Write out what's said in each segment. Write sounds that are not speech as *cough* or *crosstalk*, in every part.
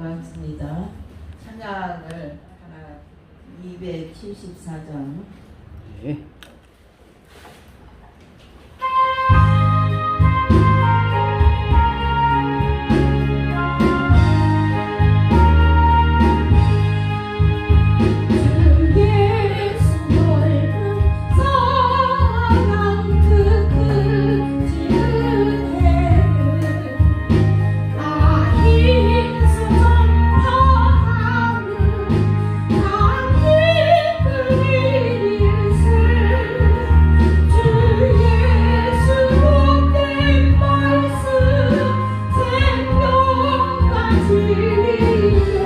반갑습니다. 찬양을 하나 274장 네. 생명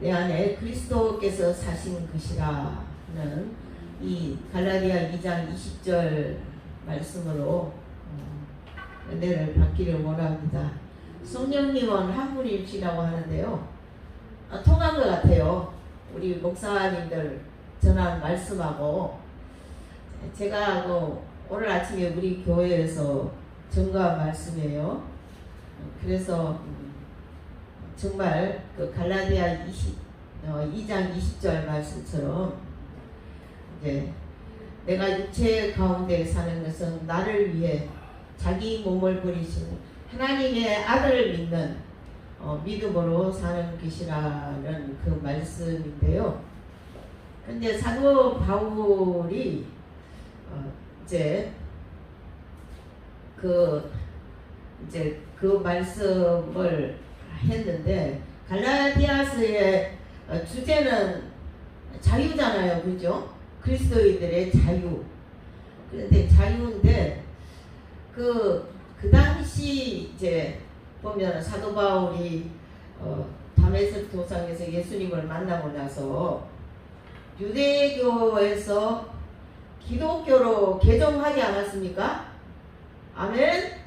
내 안에 그리스도께서 사신 것이라는 이 갈라디아 2장 20절 말씀으로 어, 은혜를 받기를 원합니다. 성령님은 한 분이시라고 하는데요. 아, 통한 것 같아요. 우리 목사님들 전한 말씀하고 제가 그 오늘 아침에 우리 교회에서 전가한 말씀이에요. 그래서 음, 정말 그 갈라디아 20, 어, 2장 20절 말씀처럼 이제 내가 육체 가운데 사는 것은 나를 위해 자기 몸을 버리신 하나님의 아들을 믿는 어, 믿음으로 사는 것이라는 그 말씀인데요. 근데 사도 바울이 어, 이제 그 이제 그 말씀을 했는데 갈라디아서의 어, 주제는 자유잖아요, 그죠? 그리스도인들의 자유. 그런데 자유인데 그, 그 당시 이제 보면 사도 바울이 어, 다메섹 도상에서 예수님을 만나고 나서 유대교에서 기독교로 개종하지 않았습니까? 아멘?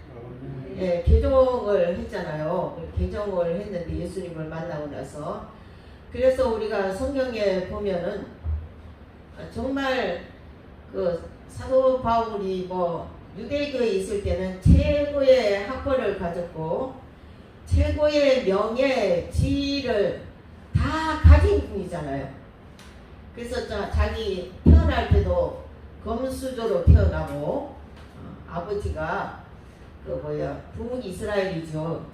예, 개종을 했잖아요. 개종을 했는데 예수님을 만나고 나서 그래서 우리가 성경에 보면은 정말 그 사도 바울이 뭐 유대교에 있을 때는 최고의 학벌을 가졌고 최고의 명예, 지위를 다 가진 분이잖아요. 그래서 자, 자기 태어날 때도 검수조로 태어나고 어, 아버지가 그 뭐야 북 이스라엘이죠.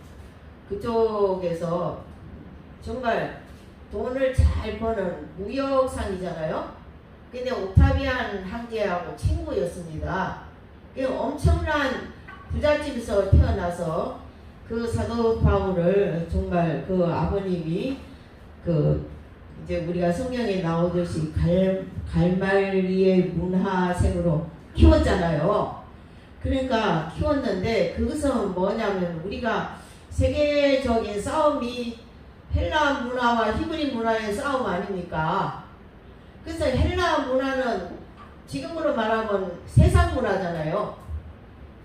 그쪽에서 정말 돈을 잘 버는 무역상이잖아요. 근데 옥타비안 황제하고 친구였습니다. 그 엄청난 부잣집에서 태어나서 그 사도 바울을 정말 그 아버님이 그 이제 우리가 성경에 나오듯이 갈, 갈말리의 문화생으로 키웠잖아요. 그러니까 키웠는데 그것은 뭐냐면 우리가 세계적인 싸움이 헬라 문화와 히브리 문화의 싸움 아닙니까? 그래서 헬라 문화는 지금으로 말하면 세상 문화잖아요.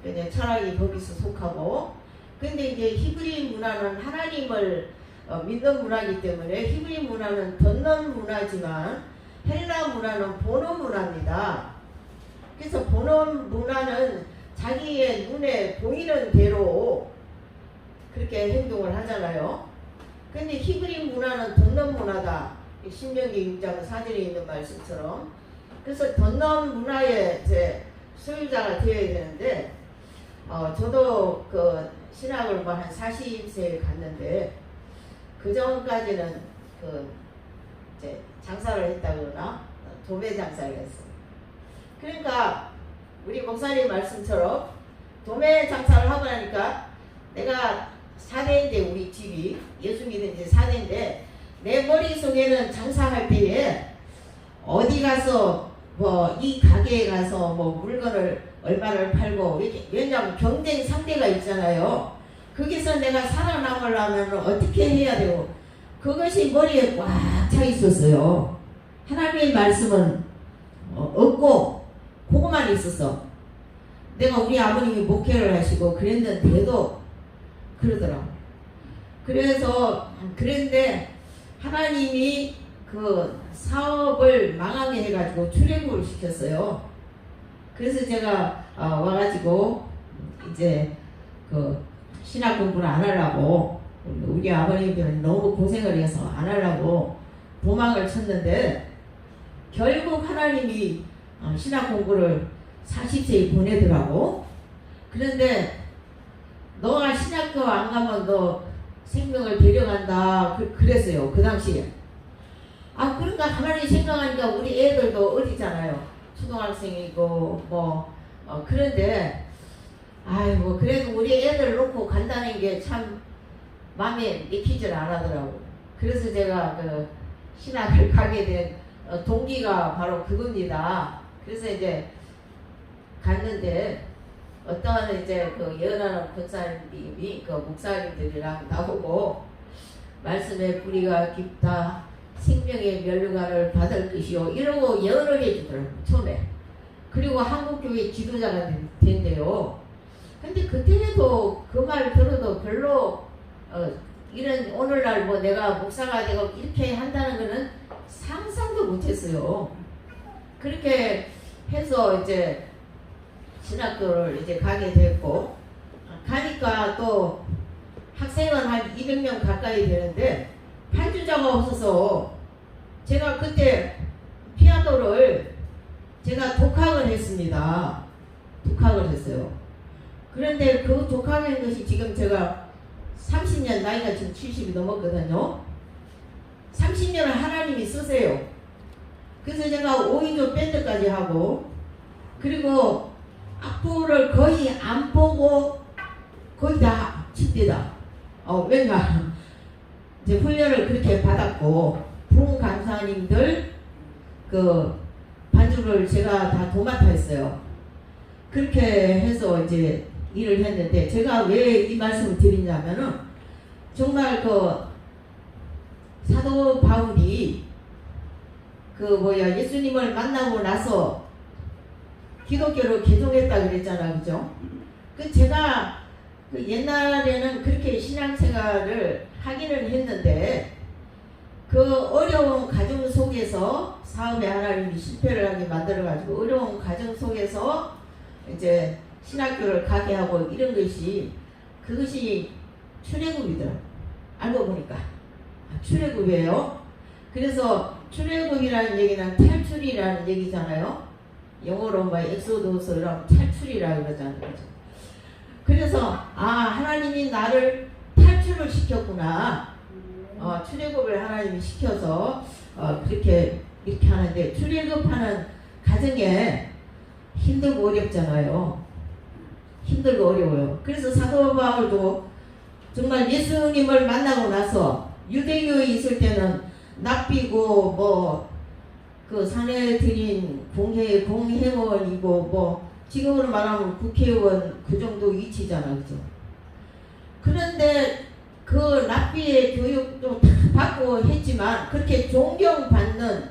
근데 차라리 거기서 속하고 근데 이제 히브리 문화는 하나님을 어, 믿는 문화이기 때문에 히브리 문화는 듣는 문화지만 헬라 문화는 보는 문화입니다. 그래서 보는 문화는 자기의 눈에 보이는 대로 그렇게 행동을 하잖아요. 근데 히브리 문화는 듣는 문화다. 이 신명기 6장 4절에 있는 말씀처럼. 그래서 듣는 문화의 이제 소유자가 되어야 되는데, 어, 저도 그 신학을 뭐 한 40세에 갔는데, 그 전까지는 그 장사를 했다 그러나 도매 장사를 했어. 그러니까 우리 목사님 말씀처럼 도매 장사를 하고 나니까 내가 사대인데 우리 집이 예수 믿은 지 사대인데 내 머릿속에는 장사할 때에 어디 가서 뭐 이 가게에 가서 뭐 물건을 얼마를 팔고 이렇게 왜냐하면 경쟁 상대가 있잖아요. 거기서 내가 살아남으려면 어떻게 해야 되고 그것이 머리에 꽉 차 있었어요. 하나님의 말씀은 어, 없고 그것만 있었어. 내가 우리 아버님이 목회를 하시고 그랬는데도 그러더라고. 그래서 그런데 하나님이 그 사업을 망하게 해가지고 출애굽을 시켰어요. 그래서 제가 어, 와가지고 이제 그 신학 공부를 안 하려고 우리 아버님들은 너무 고생을 해서 안 하려고 도망을 쳤는데 결국 하나님이 어, 신학 공부를 40세에 보내더라고. 그런데 너가 신학교 안 가면 너 생명을 데려간다. 그, 그랬어요. 그 당시에. 아, 그러니까 가만히 생각하니까 우리 애들도 어리잖아요. 초등학생이고, 뭐, 어, 그런데, 아이고, 그래도 우리 애들 놓고 간다는 게 참 마음에 믿기질 않하더라고. 그래서 제가 그 신학을 가게 된 어, 동기가 바로 그겁니다. 그래서 이제 갔는데 어떤 이제 그 예언하는 권사님이 그 목사님들이랑 나보고 말씀의 뿌리가 깊다 생명의 면류관을 받을 것이요 이러고 예언을 해주더라고 처음에. 그리고 한국교회 지도자가 된- 된대요. 근데 그때도 그 말 들어도 별로 어, 이런 오늘날 뭐 내가 목사가 되고 이렇게 한다는 거는 상상도 못했어요 그렇게 해서 이제 신학교를 이제 가게 됐고 가니까 또 학생은 한 200명 가까이 되는데 팔주자가 없어서 제가 그때 피아노를 제가 독학을 했습니다. 독학을 했어요. 그런데 그 독학한 것이 지금 제가 30년 나이가 지금 70이 넘었거든요. 30년을 하나님이 쓰세요. 그래서 제가 5인조 밴드까지 하고 그리고 악보를 거의 안 보고 거의 다 칩니다. 어, 왜냐 *laughs* 이제 훈련을 그렇게 받았고 부흥 강사님들 그 반주를 제가 다 도맡아 했어요. 그렇게 해서 이제 일을 했는데 제가 왜 이 말씀을 드리냐면은 정말 그 사도 바울이 그 뭐야 예수님을 만나고 나서 기독교로 개종했다 그랬잖아 그죠? 그 제가 그 옛날에는 그렇게 신앙생활을 하기는 했는데 그 어려운 가정 속에서 사업에 하나님이 실패를 하게 만들어가지고 어려운 가정 속에서 이제 신학교를 가게 하고 이런 것이 그것이 출애굽이더라. 알고 보니까 아, 출애굽이에요. 그래서 출애굽이라는 얘기는 탈출이라는 얘기잖아요. 영어로 뭐 엑소도스 이런 탈출이라 그러잖아요. 그죠? 그래서 아 하나님이 나를 탈출을 시켰구나. 어, 출애굽을 하나님이 시켜서 어, 그렇게 이렇게 하는데 출애굽하는 가정에 힘들고 어렵잖아요. 힘들고 어려워요. 그래서 사도 바울도 정말 예수님을 만나고 나서 유대교에 있을 때는 납비고 뭐그 산에 들인 공회 공회원이고 뭐 지금으로 말하면 국회의원 그 정도 위치잖아, 그죠? 그런데 그 납비의 교육도 다 받고 했지만 그렇게 존경받는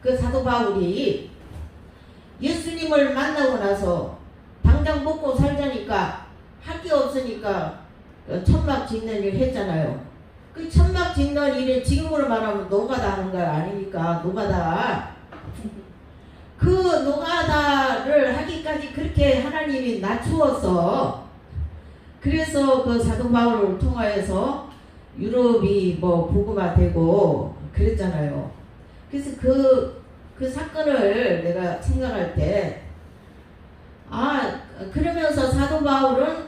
그 사도 바울이 예수님을 만나고 나서 당장 먹고 살자니까 할 게 없으니까 어, 천막 짓는 일 했잖아요. 그 천막 짓는 일에 지금으로 말하면 노가다 하는 거 아닙니까? 노가다. 그 노가다를 하기까지 그렇게 하나님이 낮추어서 그래서 그 사도 바울을 통하여서 유럽이 뭐 복음화되고 그랬잖아요. 그래서 그, 그 사건을 내가 생각할 때, 아, 그러면서 사도 바울은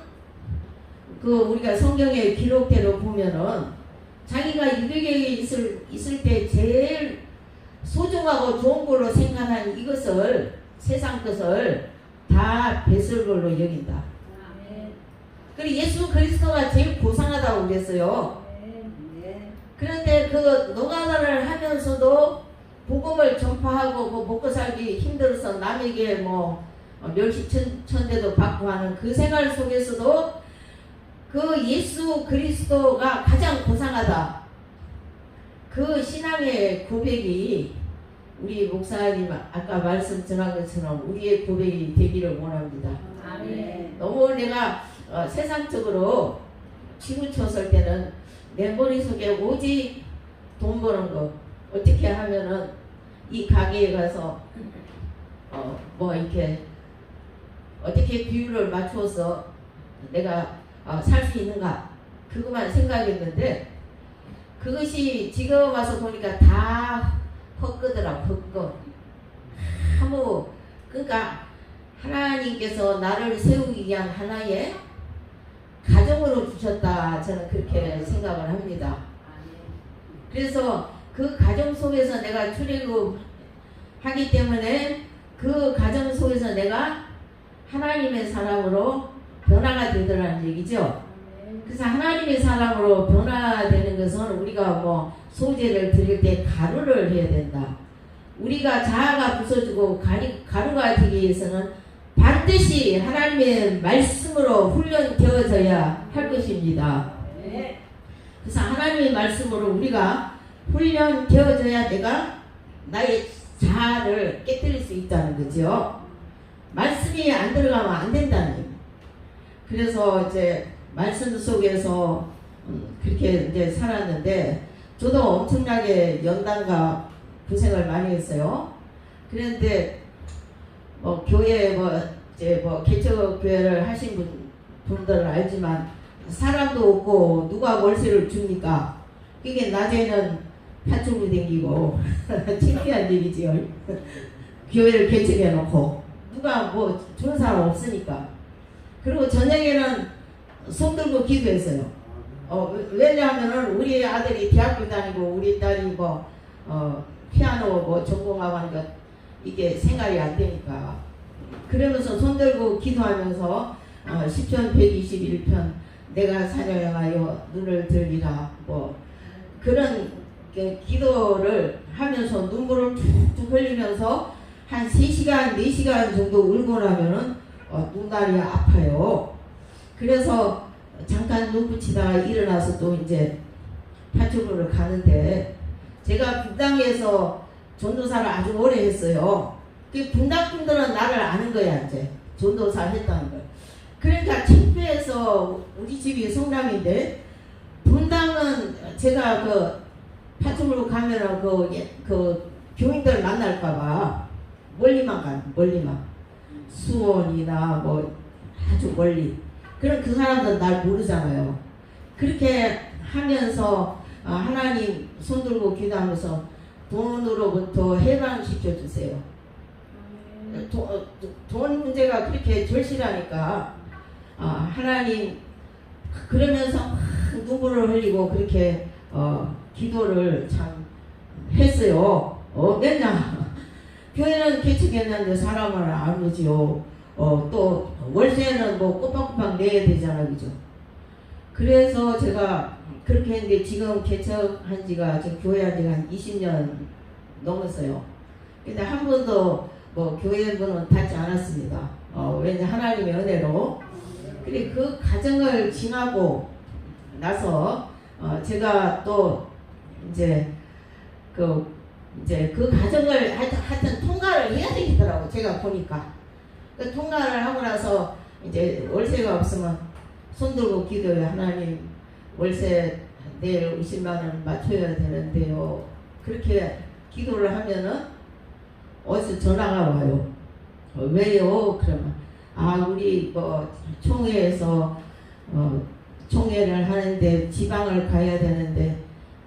그 우리가 성경의 기록대로 보면은 자기가 유대교에 있을, 있을 때 제일 소중하고 좋은 걸로 생각한 이것을 세상 것을 다 배설 걸로 여긴다. 그리고 예수 그리스도가 제일 고상하다고 그랬어요. 그런데 그 노가다를 하면서도 복음을 전파하고 그 먹고 살기 힘들어서 남에게 뭐 멸시 천, 천대도 받고 하는 그 생활 속에서도 그 예수 그리스도가 가장 고상하다. 그 신앙의 고백이 우리 목사님 아까 말씀 전한 것처럼 우리의 고백이 되기를 원합니다. 너무 내가 어, 세상적으로 치우쳤을 때는 내 머릿속에 오직 돈 버는 거 어떻게 하면은 이 가게에 가서 어, 뭐 이렇게 어떻게 비율을 맞추어서 내가 어, 살수 있는가? 그것만 생각했는데 그것이 지금 와서 보니까 다 헛거더라 헛거. 아무 그러니까 하나님께서 나를 세우기 위한 하나의 가정으로 주셨다. 저는 그렇게 생각을 합니다. 그래서 그 가정 속에서 내가 출애굽 하기 때문에 그 가정 속에서 내가 하나님의 사람으로 변화가 되더라는 얘기죠. 그래서 하나님의 사람으로 변화되는 것은 우리가 뭐 소재를 드릴 때 가루를 해야 된다. 우리가 자아가 부서지고 가루가 되기 위해서는 반드시 하나님의 말씀으로 훈련되어져야 할 것입니다. 그래서 하나님의 말씀으로 우리가 훈련되어져야 내가 나의 자아를 깨뜨릴 수 있다는 거죠. 말씀이 안 들어가면 안 된다는 거예요. 그래서 이제 말씀 속에서 음, 그렇게 이제 살았는데 저도 엄청나게 연단과 고생을 많이 했어요. 그런데 뭐 교회 뭐 이제 뭐 개척 교회를 하신 분 분들은 알지만 사람도 없고 누가 월세를 줍니까? 이게 낮에는 팥죽을 댕기고 *laughs* 창피한 일이지요. *laughs* 교회를 개척해 놓고 누가 뭐 주는 사람 없으니까. 그리고 저녁에는 손 들고 기도했어요. 어, 왜냐하면은 우리 아들이 대학교 다니고 우리 딸이 뭐 어, 피아노 뭐 전공하고 하니까 이게 생활이 안 되니까 그러면서 손 들고 기도하면서 어, 10편 121편 내가 사녀 향하여 눈을 들리라 뭐 그런 게 기도를 하면서 눈물을 툭툭 흘리면서 한 3시간 4시간 정도 울고 나면은 어, 눈알이 아파요 그래서 잠깐 눈 붙이다가 일어나서 또 이제 파출부를 가는데 제가 분당에서 전도사를 아주 오래 했어요. 그 분당 분들은 나를 아는 거야 이제 전도사 했다는 걸. 그러니까 창피해서 우리 집이 성남인데 분당은 제가 그 파충으로 가면은 그, 예- 그 교인들 만날까봐 멀리만 가 멀리만 수원이나 뭐 아주 멀리 그럼 그 사람들 날 모르잖아요. 그렇게 하면서 아, 하나님 손 들고 기도하면서 돈으로부터 해방시켜 주세요. 돈, 어, 돈 문제가 그렇게 절실하니까 아, 하나님 그러면서 막 눈물을 흘리고 그렇게 어, 기도를 참 했어요. 어, 맨날 교회는 개척했는데 사람을 안 오지요. 어, 또 월세는 뭐 꼬박꼬박 내야 되잖아, 그죠? 그래서 제가 그렇게 했는데 지금 개척한 지가 지금 교회 한 지가 한 20년 넘었어요. 근데 한 번도 뭐 교회 문은 닫지 않았습니다. 어, 왠지 하나님의 은혜로. 그래 그 과정을 지나고 나서 어, 제가 또 이제 그 이제 그 과정을 하여튼, 하여튼 통과를 해야 되겠더라고 제가 보니까. 그 통과를 하고 나서 이제 월세가 없으면 손 들고 기도해 하나님 월세 내일 50만 원 맞춰야 되는데요. 그렇게 기도를 하면은 어디서 전화가 와요. 어, 왜요? 그러면 아 우리 뭐 총회에서 어, 총회를 하는데 지방을 가야 되는데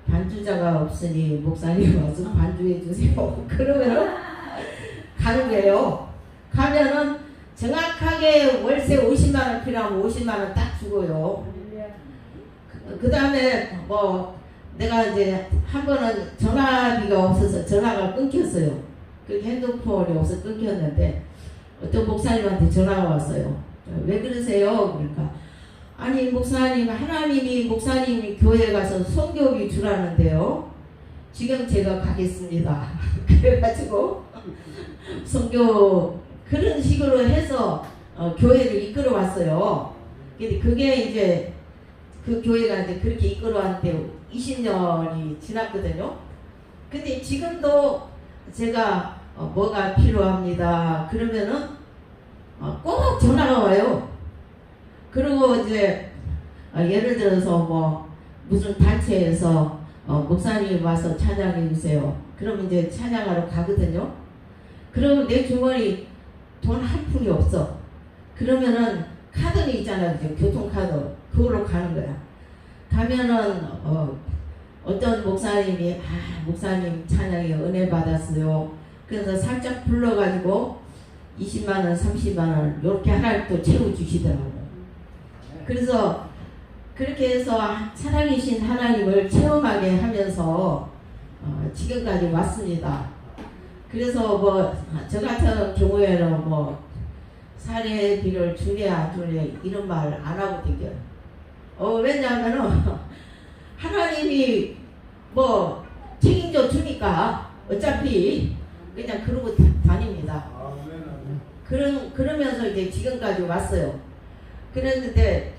반주자가 없으니 목사님 와서 반주해 주세요. *laughs* 그러면은 가는 거예요. 가면은 정확하게 월세 50만 원 필요하면 50만 원 딱 주고요. 그 다음에 뭐 내가 이제 한 번은 전화기가 없어서 전화가 끊겼어요. 그 핸드폰이 없어 끊겼는데 어떤 목사님한테 전화가 왔어요. 왜 그러세요? 그러니까 아니 목사님 하나님이 목사님이 교회 가서 성교비 주라는데요. 지금 제가 가겠습니다. *laughs* 그래가지고 성교 그런 식으로 해서 어, 교회를 이끌어 왔어요. 근데 그게 이제 그 교회가 이제 그렇게 이끌어 왔는데 20년이 지났거든요. 근데 지금도 제가 어, 뭐가 필요합니다. 그러면은 어, 꼭 전화가 와요. 그리고 이제 어, 예를 들어서 뭐 무슨 단체에서 어, 목사님 와서 찬양해 주세요. 그럼 이제 찬양하러 가거든요. 그러면 내 주머니 돈 한 푼이 없어. 그러면은 카드는 있잖아요. 그죠? 교통카드. 그걸로 가는 거야. 가면은 어, 어떤 목사님이 아 목사님 찬양에 은혜 받았어요. 그래서 살짝 불러가지고 20만 원, 30만 원 이렇게 하나님 또 채워 주시더라고. 그래서 그렇게 해서 살아계신 하나님을 체험하게 하면서 어, 지금까지 왔습니다. 그래서 뭐 저 같은 경우에는 뭐 사례비를 주냐 안 주냐 이런 말 안 하고 댕겨요. 어 왜냐하면은 *laughs* 하나님이 뭐 책임져 주니까 어차피 그냥 그러고 다- 다닙니다. 그런 그러면서 이제 지금까지 왔어요. 그랬는데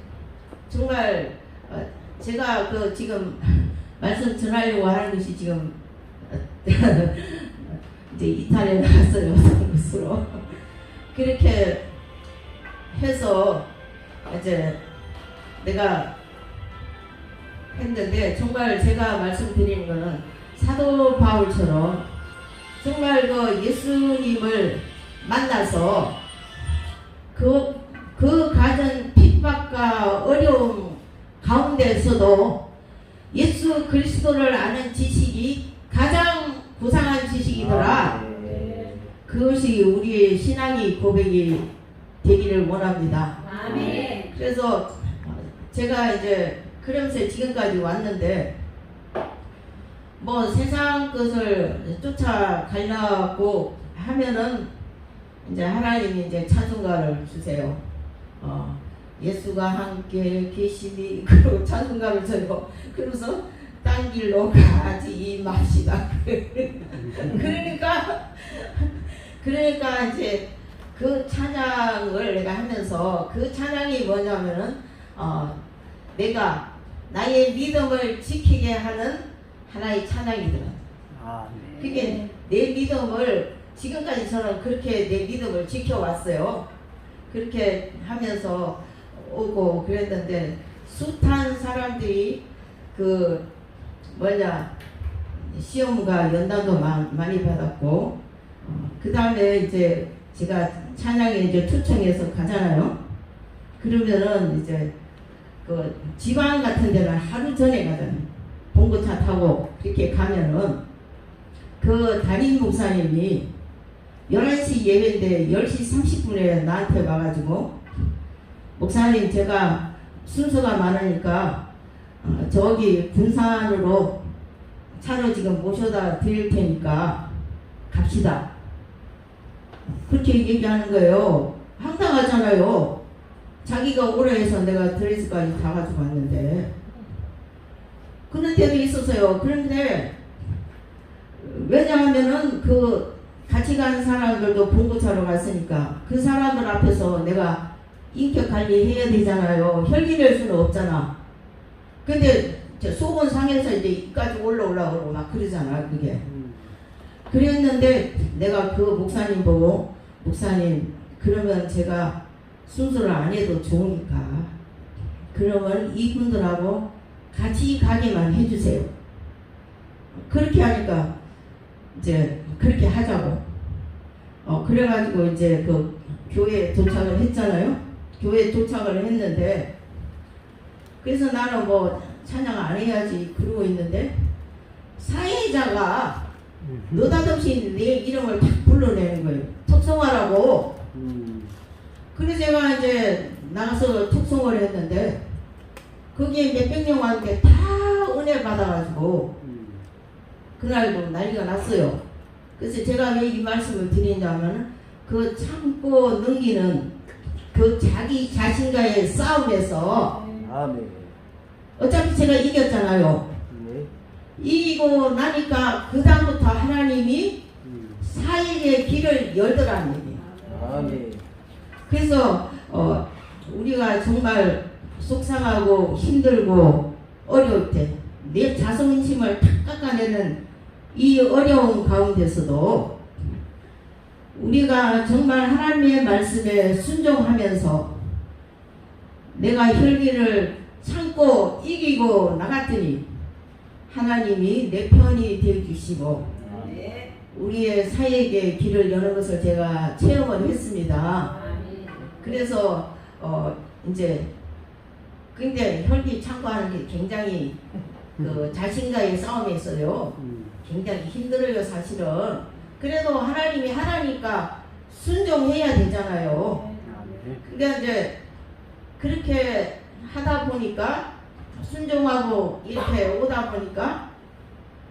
정말 어, 제가 그 지금 *laughs* 말씀 전하려고 하는 것이 지금 *laughs* 이제 이탈리아 갔어요 곳으로. 그렇게 해서 이제 내가 했는데 정말 제가 말씀드리는 거는 사도 바울처럼 정말 그 예수님을 만나서 그, 그 가 진 핍박과 어려움 가운데서도 예수 그리스도를 아는 지식이 가장 부상한 지식이더라. 그것이 우리의 신앙의 고백이 되기를 원합니다. 아멘. 그래서 제가 이제 그러면서 지금까지 왔는데 뭐 세상 것을 쫓아가려고 하면은 이제 하나님이 이제 찬송가를 주세요. 어, 예수가 함께 계시니 그리고 찬송가를 줘요. 그러면서 딴 길로 가지 맙시다. 그러니까 그러니까 이제 그 찬양을 내가 하면서 그 찬양이 뭐냐면은 어, 내가 나의 믿음을 지키게 하는 하나의 찬양이더라. 그게 내 믿음을 지금까지 저는 그렇게 내 믿음을 지켜왔어요. 그렇게 하면서 오고 그랬는데 숱한 사람들이 그 뭐냐 시험가 연단도 마- 많이 받았고 그 다음에 이제 제가 찬양에 이제 초청해서 가잖아요. 그러면은 이제 그 지방 같은 데는 하루 전에 가잖아요. 봉고차 타고 이렇게 가면은 그 담임 목사님이 11시 예배인데 10시 30분에 나한테 와가지고 목사님 제가 순서가 많으니까 어, 저기 군산으로 차로 지금 모셔다 드릴 테니까 갑시다. 그렇게 얘기하는 거예요. 황당하잖아요. 자기가 오래 해서 내가 드레스까지 다 가지고 왔는데. 그런 데도 있었어요. 그런데 왜냐하면은 그 같이 간 사람들도 봉고차로 갔으니까 그 사람들 앞에서 내가 인격 관리해야 되잖아요. 혈기낼 수는 없잖아. 근데 저 속은 상해서 이제 이까지 올라오려고 막 그러잖아. 그게. 그랬는데 내가 그 목사님 보고 목사님 그러면 제가 순서를 안 해도 좋으니까 그러면 이분들하고 같이 가게만 해주세요. 그렇게 하니까 이제 그렇게 하자고. 어 그래가지고 이제 그 교회에 도착을 했잖아요. 교회에 도착을 했는데 그래서 나는 뭐 찬양 안 해야지 그러고 있는데 사회자가 느닷없이 내 이름을 탁 불러내는 거예요. 톡송하라고. 그래서 제가 이제 나가서 톡송을 했는데 거기에 몇백 명 왔는데 다 은혜 받아가지고 그날도 난리가 났어요. 그래서 제가 왜 이 말씀을 드리냐면 그 참고 넘기는 그 자기 자신과의 싸움에서 아멘. 어차피 제가 이겼잖아요. 네. 이기고 나니까 그 다음부터 하나님이 음. 사익의 길을 열더라는 얘기예요. 아멘. 그래서 어, 우리가 정말 속상하고 힘들고 어려울 때 내 자존심을 탁 깎아내는 이 어려운 가운데서도 우리가 정말 하나님의 말씀에 순종하면서 내가 혈기를 참고 이기고 나갔더니 하나님이 내 편이 되어 주시고 우리의 사역의 길을 여는 것을 제가 체험을 했습니다. 그래서 어 이제 근데 혈기 참고하는 게 굉장히 그 자신과의 싸움에 있어요. 음. 굉장히 힘들어요 사실은. 그래도 하나님이 하나니까 순종해야 되잖아요. 아멘. 근데 이제 그렇게 하다 보니까 순종하고 이렇게 오다 보니까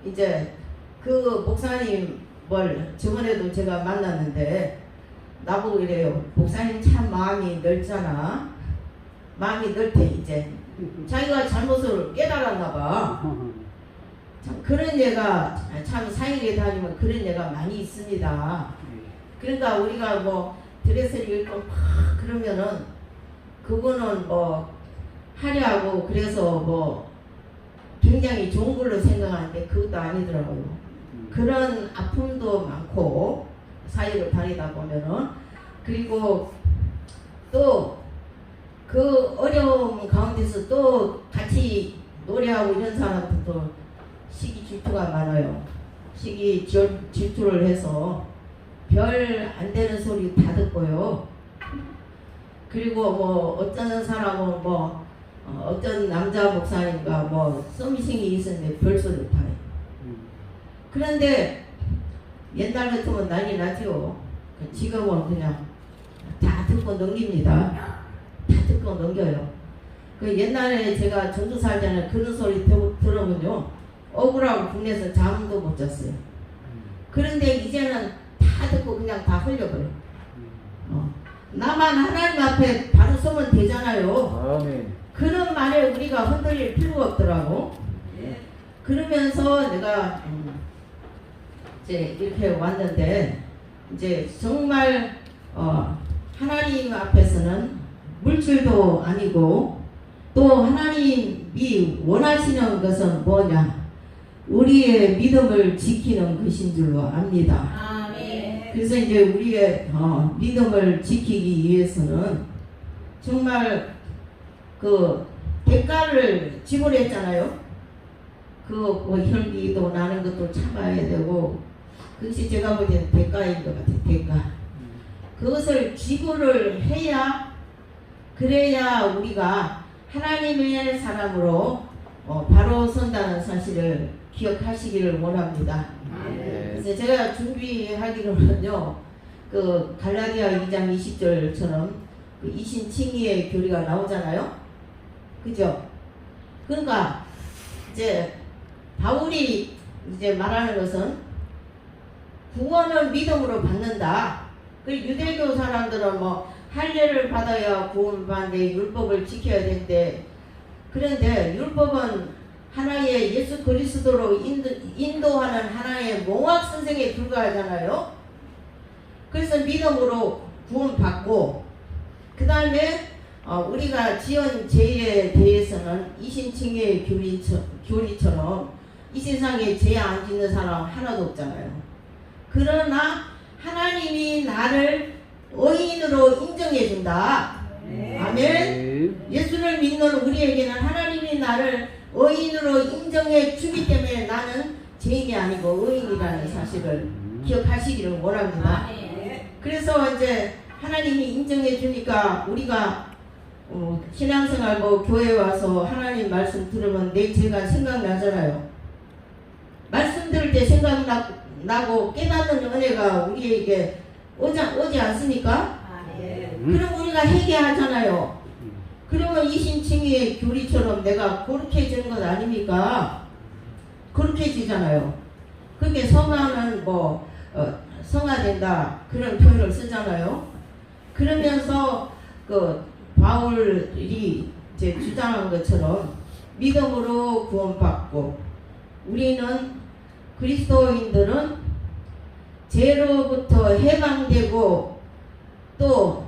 이제 그 목사님 뭘 저번에도 제가 만났는데 나보고 이래요. 목사님 참 마음이 넓잖아. 마음이 넓대 이제. 자기가 잘못을 깨달았나 봐. *laughs* 참 그런 예가 참 사역에 다니면 그런 예가 많이 있습니다. 그러니까 우리가 뭐 드레스를 입고 막 그러면은 그거는 뭐 하려고 그래서 뭐 굉장히 좋은 걸로 생각하는데 그것도 아니더라고요. 그런 아픔도 많고 사역을 다니다 보면은 그리고 또 그 어려움 가운데서 또 같이 노래하고 이런 사람들도 시기 질투가 많아요. 질- 질투를 해서 별 안 되는 소리 다 듣고요. 그리고 뭐 어떤 사람은 뭐 어, 어떤 남자 목사님과 뭐 썸씽이 있었는데 별 소리를 다 해요. 그런데 옛날 같으면 난리 나죠. 지금은 그냥 다 듣고 넘깁니다. 다 듣고 넘겨요. 그 옛날에 제가 전주 살 때는 그런 소리 들- 들으면요. 억울하고 국내에서 잠도 못 잤어요. 그런데 이제는 다 듣고 그냥 다 흘려버려요. 어. 나만 하나님 앞에 바로 서면 되잖아요. 아멘. 그런 말에 우리가 흔들릴 필요가 없더라고. 그러면서 내가 음, 이제 이렇게 왔는데 이제 정말 어, 하나님 앞에서는 물질도 아니고 또 하나님이 원하시는 것은 뭐냐? 우리의 믿음을 지키는 것인 줄로 압니다. 아멘. 그래서 이제 우리의 어, 믿음을 지키기 위해서는 정말 그 대가를 지불했잖아요. 그뭐 혈기도 나는 것도 참아야 되고 그것이 제가 볼 때는 대가인 것 같아요. 대가. 그것을 지불을 해야 그래야 우리가 하나님의 사람으로 어, 바로 선다는 사실을 기억하시기를 원합니다. 그래서 제가 준비하기로는요, 그 갈라디아 2장 20절처럼 그 이신칭의의 교리가 나오잖아요. 그죠? 그러니까 이제 바울이 이제 말하는 것은 구원을 믿음으로 받는다. 그 유대교 사람들은 뭐 할례를 받아야 구원 받는데 율법을 지켜야 되는데 그런데 율법은 하나의 예수 그리스도로 인도, 인도하는 하나의 몽학 선생에 불과하잖아요. 그래서 믿음으로 구원받고 그 다음에 어, 우리가 지은 죄에 대해서는 이신칭의 교리처, 교리처럼 이 세상에 죄 안 짓는 사람 하나도 없잖아요. 그러나 하나님이 나를 의인으로 인정해 준다. 아멘. 예수를 믿는 우리에게는 하나님이 나를 의인으로 인정해 주기 때문에 나는 죄인이 아니고 의인이라는 사실을 기억하시기를 원합니다. 그래서 이제 하나님이 인정해 주니까 우리가 어, 신앙생활 뭐 교회 와서 하나님 말씀 들으면 내 죄가 생각나잖아요. 말씀 들을 때 생각나고 깨닫는 은혜가 우리에게 오지, 오지 않습니까? 그럼 우리가 회개하잖아요. 그러면 이신칭의의 교리처럼 내가 거룩해지는 것 아닙니까? 거룩해지잖아요. 그게 성화는 뭐 어, 성화된다 그런 표현을 쓰잖아요. 그러면서 그 바울이 이제 주장한 것처럼 믿음으로 구원받고 우리는 그리스도인들은 죄로부터 해방되고 또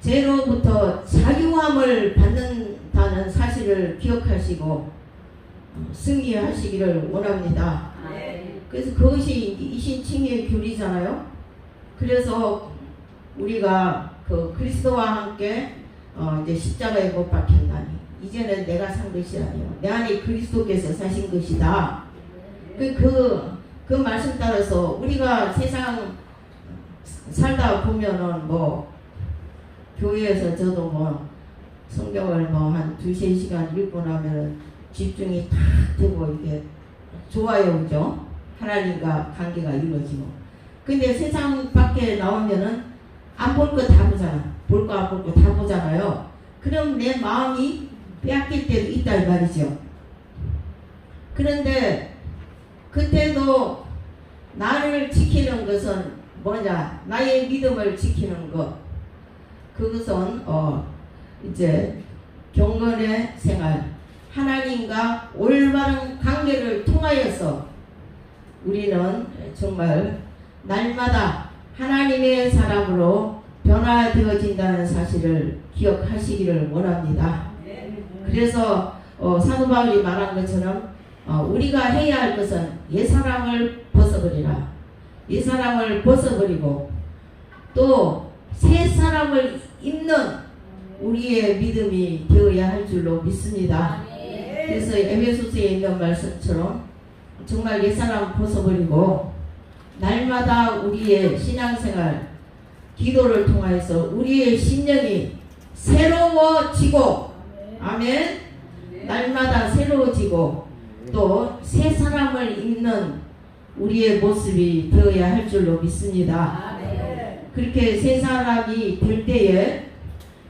죄로부터 자유함을 받는다는 사실을 기억하시고 어, 승리하시기를 원합니다. 그래서 그것이 이신칭의 교리잖아요. 그래서 우리가 그 그리스도와 함께 어 이제 십자가에 못 박힌다니 이제는 내가 산 것이 아니요 내 안에 그리스도께서 사신 것이다. 그, 그, 그 말씀 따라서 우리가 세상 살다 보면은 뭐 교회에서 저도 뭐 성경을 뭐 한 두세 시간 읽고 나면은 집중이 탁 되고 이게 좋아요 그죠? 하나님과 관계가 이루어지고. 근데 세상 밖에 나오면은 안 볼 거 다 보잖아. 볼 거 안 볼 거 다 보잖아요. 그럼 내 마음이 빼앗길 때도 있다 이 말이죠. 그런데 그때도 나를 지키는 것은 뭐냐? 나의 믿음을 지키는 것 그것은 어 이제 경건의 생활 하나님과 올바른 관계를 통하여서 우리는 정말 날마다 하나님의 사람으로 변화되어진다는 사실을 기억하시기를 원합니다. 그래서 어, 사도 바울이 말한 것처럼 어, 우리가 해야 할 것은 옛 사람을 벗어버리라. 옛 사람을 벗어버리고 또 새 사람을 입는 우리의 믿음이 되어야 할 줄로 믿습니다. 그래서 에베소서에 있는 말씀처럼 정말 옛사람 벗어버리고 날마다 우리의 신앙생활 기도를 통하여서 우리의 심령이 새로워지고 아멘 날마다 새로워지고 또 새 사람을 입는 우리의 모습이 되어야 할 줄로 믿습니다. 그렇게 새 사람이 될 때에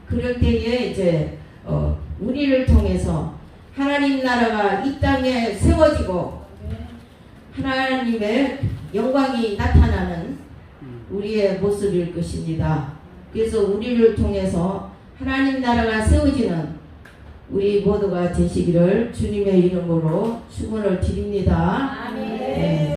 그럴 때에 이제 어, 우리를 통해서 하나님 나라가 이 땅에 세워지고 하나님의 영광이 나타나는 우리의 모습일 것입니다. 그래서 우리를 통해서 하나님 나라가 세워지는 우리 모두가 되시기를 주님의 이름으로 축원을 드립니다. 네.